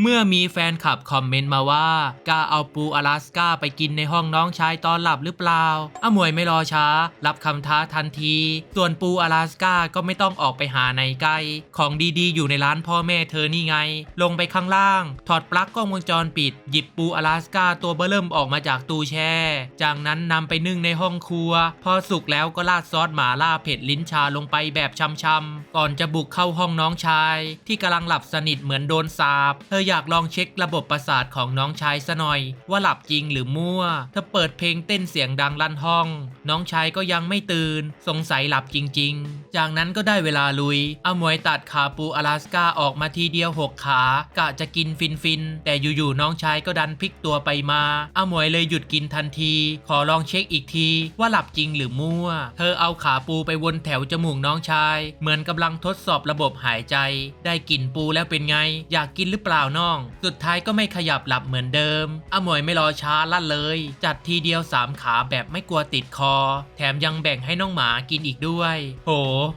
เมื่อมีแฟนคลับคอมเมนต์มาว่ากล้าเอาปูอลาสก้าไปกินในห้องน้องชายตอนหลับหรือเปล่าอมวยไม่รอช้า รับคำท้าทันที ส่วนปูอลาสก้าก็ไม่ต้องออกไปหาในไกลของดีๆ อยู่ในร้านพ่อแม่เธอนี่ไง ลงไปข้างล่าง ถอดปลั๊กกล้องวงจรปิด หยิบปูอลาสก้าตัวเบอร์เริ่มออกมาจากตู้แช่ จากนั้นนำไปนึ่งในห้องครัว พอสุกแล้วก็ราดซอสหม่าล่าเผ็ดลิ้นชาลงไปแบบช่ำๆก่อนจะบุกเข้าห้องน้องชาย ที่กำลังหลับสนิทเหมือนโดนสาปเธอออยากลองเช็คระบบประสาทของน้องชายซะหน่อย ว่าหลับจริงหรือมั่ว เธอเปิดเพลงเต้นเสียงดังลั่นห้อง น้องชายก็ยังไม่ตื่น สงสัยหลับจริง ๆ จากนั้นก็ได้เวลาลุยอมวยตัดขาปูอลาสก้าออกมาทีเดียวหกขากะจะกินฟินฟินแต่อยู่ๆน้องชายก็ดันพลิกตัวไปมาอมวยเลยหยุดกินทันที ขอลองเช็คอีกทีว่าหลับจริงหรือมั่ว เธอเอาขาปูไปวนแถวจมูกน้องชาย เหมือนกำลังทดสอบระบบหายใจ ได้กลิ่นปูแล้วเป็นไง อยากกินหรือเปล่าน้อง สุดท้ายก็ไม่ขยับหลับเหมือนเดิมอมวยไม่รอช้าลั่นเลย จัดทีเดียวสามขาแบบไม่กลัวติดคอ แถมยังแบ่งให้น้องหมากินอีกด้วย โห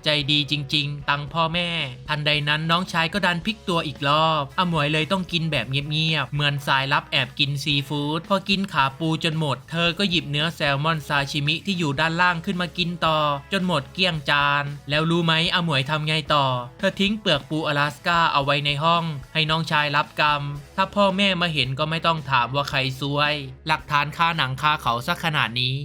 ใจดีจริง ๆ ตังพ่อแม่ ทันใดนั้นน้องชายก็ดันพลิกตัวอีกรอบอมวยเลยต้องกินแบบเงียบๆเหมือนสายลับแอบกินซีฟู้ดพอกินขาปูจนหมด เธอก็หยิบเนื้อแซลมอนซาชิมิที่อยู่ด้านล่างขึ้นมากินต่อ จนหมดเกลี้ยงจาน แล้วรู้ไหมอมวยทำไงต่อ เธอทิ้งเปลือกปูอลาสก้าเอาไว้ในห้อง ให้น้องชายรับรับกรรม ถ้าพ่อแม่มาเห็นก็ไม่ต้องถามว่าใครซวย หลักฐานคาหนังคาเขาสักขนาดนี้